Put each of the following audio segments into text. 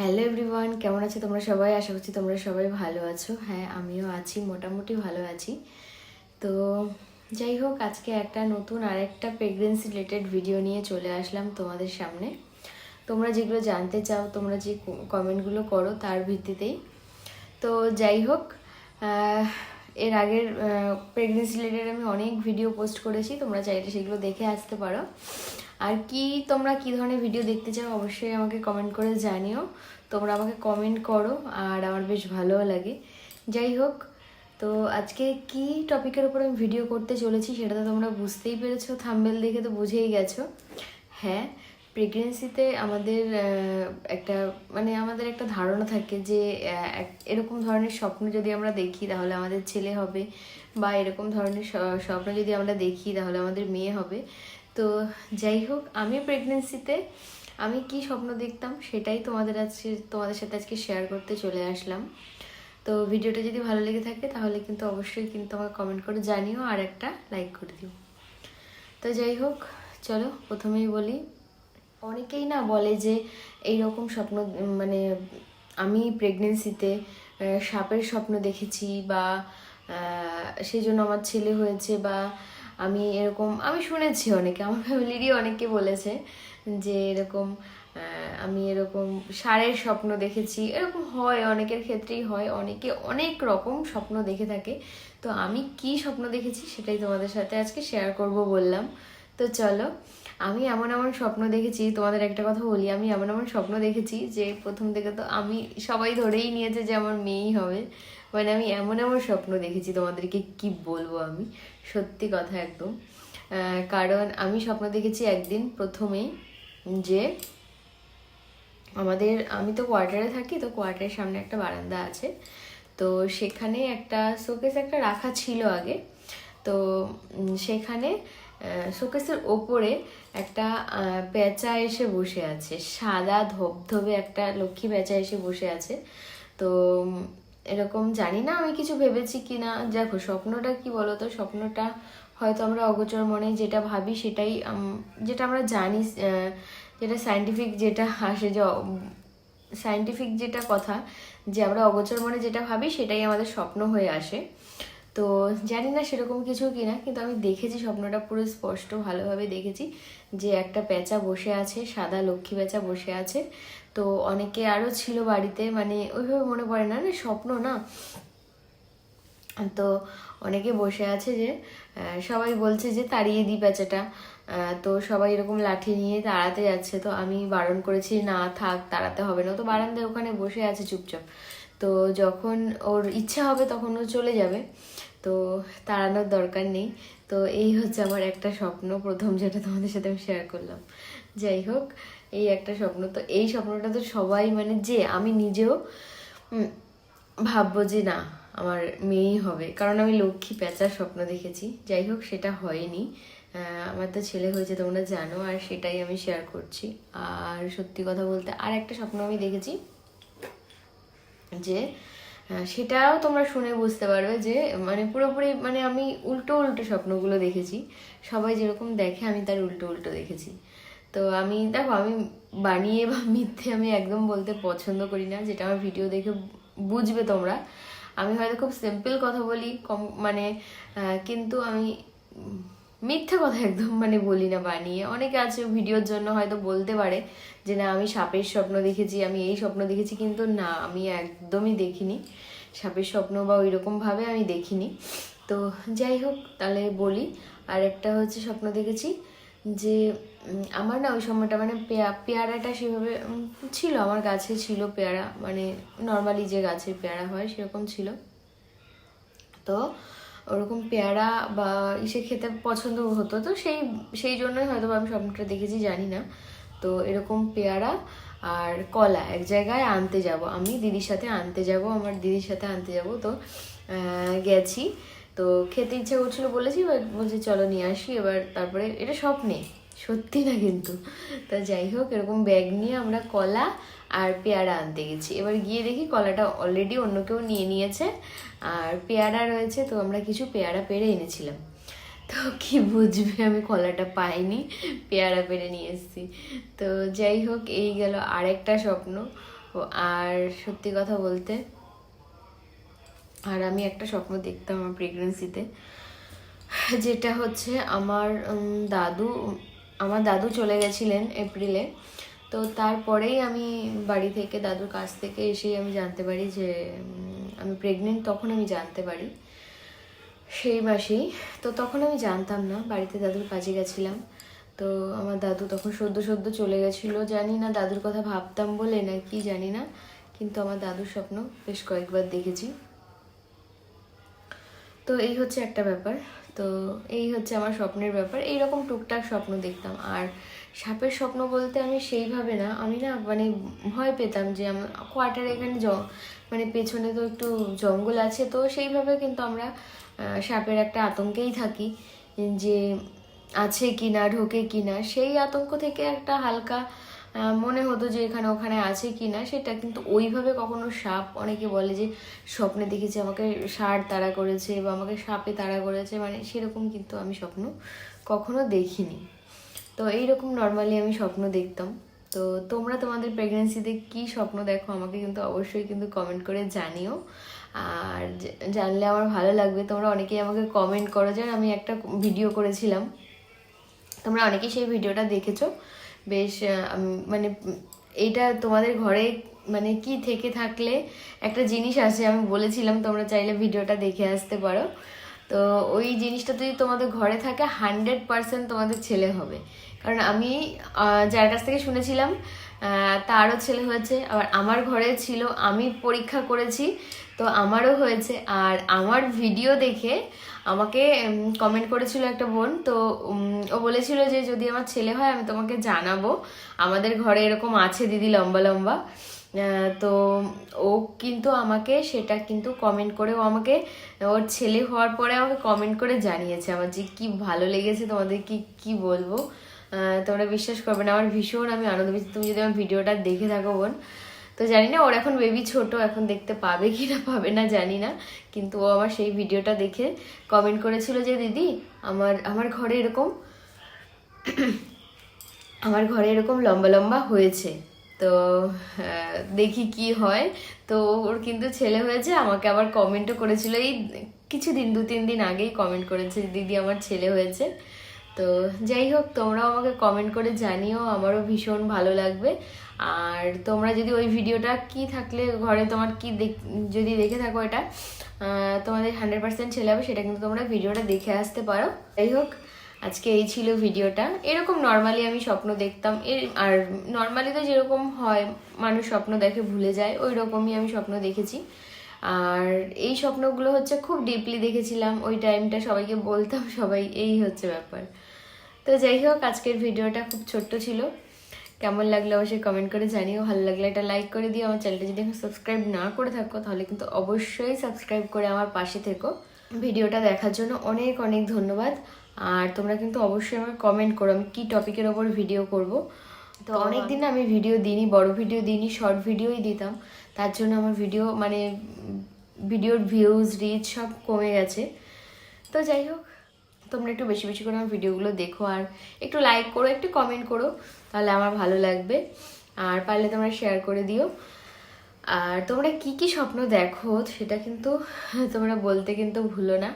Hello everyone কেমন আছো তোমরা সবাই? আশা করছি তোমরা সবাই ভালো আছো। হ্যাঁ আমিও আছি, মোটামুটি ভালো আছি। তো যাই হোক, আজকে একটা নতুন আরেকটা প্রেগনেন্সি রিলেটেড ভিডিও নিয়ে চলে আসলাম তোমাদের সামনে। তোমরা যেগুলো জানতে চাও, তোমরা যে কমেন্টগুলো করো তার ভিত্তিতেই। তো যাই হোক এর আগের প্রেগনেন্সি রিলেটেড আমি অনেক ভিডিও পোস্ট করেছি, তোমরা চাইলে সেগুলো দেখে আসতে পারো। আর কি তোমরা কি ধরনের ভিডিও দেখতে চাও, অবশ্যই আমাকে কমেন্ট করে জানিও। তোমরা আমাকে কমেন্ট করো, আর আমার বেশ ভালোও লাগে। যাই হোক, তো আজকে কি টপিকের উপর আমি ভিডিও করতে চলেছি সেটা তো তোমরা বুঝতেই পেরেছ থাম্বেল দেখে তো বুঝেই গেছো। হ্যাঁ প্রেগনেন্সিতে আমাদের একটা মানে আমাদের একটা ধারণা থাকে যে এরকম ধরনের স্বপ্ন যদি আমরা দেখি তাহলে আমাদের ছেলে হবে, বা এরকম ধরনের স্বপ্ন যদি আমরা দেখি তাহলে আমাদের মেয়ে হবে। তো যাই হোক আমি প্রেগনেন্সিতে আমি কি স্বপ্ন দেখতাম সেটাই তোমাদের আজকে, তোমাদের সাথে আজকে শেয়ার করতে চলে আসলাম। তো ভিডিওটা যদি ভালো লেগে থাকে, তাহলে কিন্তু অবশ্যই কিন্তু আমাকে কমেন্ট করে জানিও আর একটা লাইক করে দিও। তো যাই হোক, চলো প্রথমেই বলি, অনেকেই না বলে যে এই রকম স্বপ্ন মানে আমি প্রেগনেন্সিতে সাপের স্বপ্ন দেখেছি বা সেই জন্য আমার ছেলে হয়েছে বা আমি এরকম, আমি শুনেছি অনেকে, আমার ফ্যামিলিরই অনেকে বলেছে যে এরকম আমি এরকম সারের স্বপ্ন দেখেছি। এরকম হয়, অনেকের ক্ষেত্রেই হয়, অনেকে অনেক রকম স্বপ্ন দেখে থাকে। তো আমি কি স্বপ্ন দেখেছি সেটাই তোমাদের সাথে আজকে শেয়ার করব বললাম। তো চলো আমি এমন এমন স্বপ্ন দেখেছি, তোমাদের একটা কথা বলি, আমি এমন এমন স্বপ্ন দেখেছি যে প্রথম থেকে তো আমি সবাই ধরেই নিয়েছে যে আমার মেয়েই হবে। মানে আমি এমন এমন স্বপ্ন দেখেছি তোমাদেরকে কি বলব আমি? সত্যি কথা একদম। কারণ আমি স্বপ্ন দেখেছি একদিন প্রথমেই যে আমাদের, আমি তো কোয়ার্টারে থাকি, তো কোয়ার্টারের সামনে একটা বারান্দা আছে। তো সেখানে একটা শোকেস একটা রাখা ছিল আগে। তো সেখানে শোকেসের ওপরে একটা পেঁচা এসে বসে আছে। সাদা ধবধবে একটা লক্ষ্মী পেঁচা এসে বসে আছে। তো এরকম জানি না আমি কিছু ভেবেছি কি না দেখো, স্বপ্নটা কি বলতো? স্বপ্নটা হয়তো আমরা অগোচর মনে যেটা ভাবি সেটাই যেটা আমরা জানি যেটা সায়েন্টিফিক যেটা আসে যে সায়েন্টিফিক যেটা কথা, যে আমরা অগোচর মনে যেটা ভাবি সেটাই আমাদের স্বপ্ন হয়ে আসে। তো জানি না সেরকম কিছু কিনা, কিন্তু আমি দেখেছি, স্বপ্নটা পুরো স্পষ্ট ভালোভাবে দেখেছি যে একটা পেঁচা বসে আছে, সাদা লক্ষ্মী পেঁচা বসে আছে। তো অনেকে আরও ছিল বাড়িতে মানে ওইভাবে মনে পড়ে না না স্বপ্ন না। তো অনেকে বসে আছে যে সবাই বলছে যে তাড়িয়ে দিই পেঁচাটা তো সবাই এরকম লাঠি নিয়ে তাড়াতে যাচ্ছে। তো আমি বারণ করেছি, না, থাক, তাড়াতে হবে না। তো বারান্দায় ওখানে বসে আছে চুপচাপ। তো যখন ওর ইচ্ছা হবে তখন ও চলে যাবে। তো তাড়ানোর দরকার নেই। তো এই হচ্ছে আমার একটা স্বপ্ন, প্রথম যেটা তোমাদের সাথে আমি শেয়ার করলাম। যাই হোক, এই একটা স্বপ্ন। তো এই স্বপ্নটা তো সবাই মানে যে আমি নিজেও ভাববো যে না, আমার মেয়েই হবে। কারণ আমি লক্ষ্মী পেঁচার স্বপ্ন দেখেছি। যাই হোক, সেটা হয়নি। আমার তো ছেলে হয়েছে, তোমরা জানো, আর সেটাই আমি শেয়ার করছি। আর সত্যি কথা বলতে আর একটা স্বপ্ন আমি দেখেছি। যে সেটাও তোমরা শুনে বুঝতে পারবে যে মানে পুরোপুরি মানে আমি উল্টো উল্টো স্বপ্নগুলো দেখেছি। সবাই যেরকম দেখে, আমি তার উল্টো উল্টো দেখেছি। তো আমি, দেখো, আমি বানিয়ে বা মিথ্যে আমি একদম বলতে পছন্দ করি না, যেটা আমার ভিডিও দেখে বুঝবে তোমরা। আমি হয়তো খুব সিম্পল কথা বলি, কম মানে কিন্তু আমি মিথ্যে কথা একদম মানে বলি না, বানিয়ে। অনেকে আছে ভিডিওর জন্য হয়তো বলতে পারে যে, না, আমি সাপের স্বপ্ন দেখেছি, আমি এই স্বপ্ন দেখেছি। কিন্তু না, আমি একদমই দেখিনি। সাপের স্বপ্ন বা ওই রকমভাবে আমি দেখিনি। তো যাই হোক, তাহলে বলি। আর একটা হচ্ছে স্বপ্ন দেখেছি যে আমার না ওই সময়টা মানে পেয়া- পেয়ারাটা সেভাবে ছিল। আমার গাছে ছিল পেয়ারা। মানে নর্মালি যে গাছের পেয়ারা হয়, সেরকম ছিল। তো ওরকম পেয়ারা বা ইসে খেতে পছন্দ হতো, তো সেই সেই জন্যই হয়তো আমি স্বপ্নটা দেখেছি, জানি না। তো এরকম পেয়ারা আর কলা এক জায়গায় আনতে যাব। আমি দিদির সাথে আনতে যাব, আমার দিদির সাথে আনতে যাব, তো গেছি। তো খেতে ইচ্ছা করছিল বলেছি এবার বলছি, চলো নিয়ে আসি। এবার তারপরে এটা স্বপ্নে। সত্যি না কিন্তু। তা যাই হোক, এরকম ব্যাগ নিয়ে আমরা কলা আর পেয়ারা আনতে গেছি। এবার গিয়ে দেখি কলাটা অলরেডি অন্য কেউ নিয়ে নিয়েছে, আর পেয়ারা রয়েছে, তো আমরা কিছু পেয়ারা পেরে এনেছিলাম। তো কি বুঝবে, আমি কলাটা পাইনি, পেয়ারা পেরে নিয়ে এসেছি। তো যাই হোক, এই গেল আরেকটা স্বপ্ন। আর সত্যি কথা বলতে, আর আমি একটা স্বপ্ন দেখতাম আমার প্রেগনেন্সিতে যেটা হচ্ছে আমার দাদু আমার দাদু চলে গেছিলেন এপ্রিলে। তো তারপরেই আমি বাড়ি থেকে দাদুর কাছ থেকে এসেই আমি জানতে পারি যে আমি প্রেগনেন্ট তখন আমি জানতে পারি। সেই মাসেই। তো তখন আমি জানতাম না, বাড়িতে দাদুর কাজে গেছিলাম। তো আমার দাদু তখন সদ্য সদ্য চলে গেছিল। জানি না দাদুর কথা ভাবতাম বলে না কি জানি না, কিন্তু আমার দাদুর স্বপ্ন বেশ কয়েকবার দেখেছি। তো এই হচ্ছে একটা ব্যাপার। তো এই হচ্ছে আমার স্বপ্নের ব্যাপার। এইরকম টুকটাক স্বপ্ন দেখতাম। আর সাপের স্বপ্ন বলতে আমি সেইভাবে না, আমি না মানে ভয় পেতাম যে আমার কোয়ার্টারে এখানে জ মানে পেছনে তো একটু জঙ্গল আছে, তো সেইভাবে কিন্তু আমরা সাপের একটা আতঙ্কেই থাকি যে আছে কি না ঢোকে কি না সেই আতঙ্ক থেকে একটা হালকা মনে হতো যে এখানে ওখানে আছে কি না সেটা কিন্তু ওইভাবে কখনো সাপ, অনেকে বলে যে স্বপ্নে দেখেছি আমাকে ষাঁড় তাড়া করেছে বা আমাকে সাপে তাড়া করেছে মানে সেরকম কিন্তু আমি স্বপ্ন কখনো দেখিনি। তো এইরকম নর্মালি আমি স্বপ্ন দেখতাম। তো তোমরা তোমাদের প্রেগনেন্সিতে কি স্বপ্ন দেখো, আমাকে কিন্তু অবশ্যই কিন্তু কমেন্ট করে জানিও। আর জানলে আমার ভালো লাগবে। তোমরা অনেকেই আমাকে কমেন্ট করো যেন আমি একটা ভিডিও করেছিলাম। তোমরা অনেকেই সেই ভিডিওটা দেখেছ। বেশ মানে এইটা তোমাদের ঘরে মানে কি থেকে থাকলে একটা জিনিস আছে আমি বলেছিলাম, তোমরা চাইলে ভিডিওটা দেখে আসতে পারো। তো ওই জিনিসটা যদি তোমাদের ঘরে থাকে হান্ড্রেড পারসেন্ট তোমাদের ছেলে হবে। কারণ আমি যার কাছ থেকে শুনেছিলাম তারও ছেলে হয়েছে, আবার আমার ঘরে ছিল, আমি পরীক্ষা করেছি, তো আমারও হয়েছে। আর আমার ভিডিও দেখে আমাকে কমেন্ট করেছিল একটা বোন, তো ও বলেছিল যে যদি আমার ছেলে হয়, আমি তোমাকে জানাব। আমাদের ঘরে এরকম আছে দিদি লম্বা লম্বা। তো ও কিন্তু আমাকে সেটা কিন্তু কমেন্ট করে, ও আমাকে, ওর ছেলে হওয়ার পরে আমাকে কমেন্ট করে জানিয়েছে। আমার যে কী ভালো লেগেছে তোমাদের, কি কি বলব? তোমরা বিশ্বাস করবে না, আমার ভীষণ আমি আনন্দ পেয়েছি। তুমি যদি আমার ভিডিওটা দেখে থাকো বোন, তো জানি না, ওর এখন বেবি ছোট, এখন দেখতে পাবে কি না, পাবে না, জানি না। কিন্তু ও আমার সেই ভিডিওটা দেখে কমেন্ট করেছিল যে, দিদি, আমার আমার ঘরে এরকম, আমার ঘরে এরকম লম্বা লম্বা হয়েছে। তো দেখি কি হয়। তো ওর কিন্তু ছেলে হয়েছে, আমাকে আবার কমেন্টও করেছিল। এই কিছুদিন দু, তিন দিন আগেই কমেন্ট করেছে দিদি, আমার ছেলে হয়েছে। তো যাই হোক, তোমরাও আমাকে কমেন্ট করে জানিও, আমারও ভীষণ ভালো লাগবে। আর তোমরা যদি ওই ভিডিওটা কি থাকলে ঘরে তোমার কি যদি দেখে থাকো এটা তোমাদের হান্ড্রেড পার্সেন্ট ছেলে হবে, সেটা কিন্তু তোমরা ভিডিওটা দেখে আসতে পারো। যাই হোক, আজকে এই ছিল ভিডিওটা। এরকম নর্মালি আমি স্বপ্ন দেখতাম, এর, আর নর্মালি তো যেরকম হয়, মানুষ স্বপ্ন দেখে ভুলে যায় ওই রকমই আমি স্বপ্ন দেখেছি। আর এই স্বপ্নগুলো হচ্ছে খুব ডিপলি দেখেছিলাম, ওই টাইমটা সবাইকে বলতাম, সবাই, এই হচ্ছে ব্যাপার। তো যাই হোক আজকের ভিডিওটা খুব ছোট্ট ছিল। কেমন লাগল অবশ্যই কমেন্ট করে জানিও। ভালো লাগলে একটা লাইক করে দিও। আমার চ্যানেলটা যদি এখন সাবস্ক্রাইব না করে থাকো তাহলে কিন্তু অবশ্যই সাবস্ক্রাইব করে আমার পাশে থেকো। ভিডিওটা দেখার জন্য অনেক অনেক ধন্যবাদ। আর তোমরা কিন্তু অবশ্যই আমাকে কমেন্ট করো আমি কী টপিকের ওপর ভিডিও করব। তো অনেক দিন আমি ভিডিও দিইনি বড় ভিডিও দিইনি শর্ট ভিডিওই দিতাম। তার জন্য আমার ভিডিও মানে ভিডিওর ভিউজ রিচ সব কমে গেছে। তো যাই হোক তোমরা একটু বেশি বেশি করে আমার ভিডিওগুলো দেখো আর একটু লাইক করো, একটু কমেন্ট করো, তাহলে আমার ভালো লাগবে। আর পারলে তোমরা শেয়ার করে দিও। আর তোমরা কি কি স্বপ্ন দেখো সেটা কিন্তু তোমরা বলতে কিন্তু ভুলো না।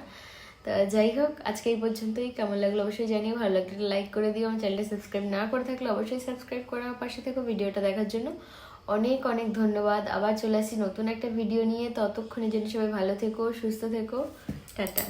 তা যাই হোক, আজকে এই পর্যন্তই। কেমন লাগল অবশ্যই জানিও। ভালো লাগলে লাইক করে দিও। আমার চ্যানেলটা সাবস্ক্রাইব না করে থাকলে অবশ্যই সাবস্ক্রাইব করে আমার পাশে থেকো ভিডিওটা দেখার জন্য। অনেক অনেক ধন্যবাদ। আবার চলে আসি নতুন একটা ভিডিও নিয়ে। ততক্ষণের জন্য সবাই ভালো থেকো, সুস্থ থেকো। টাটা।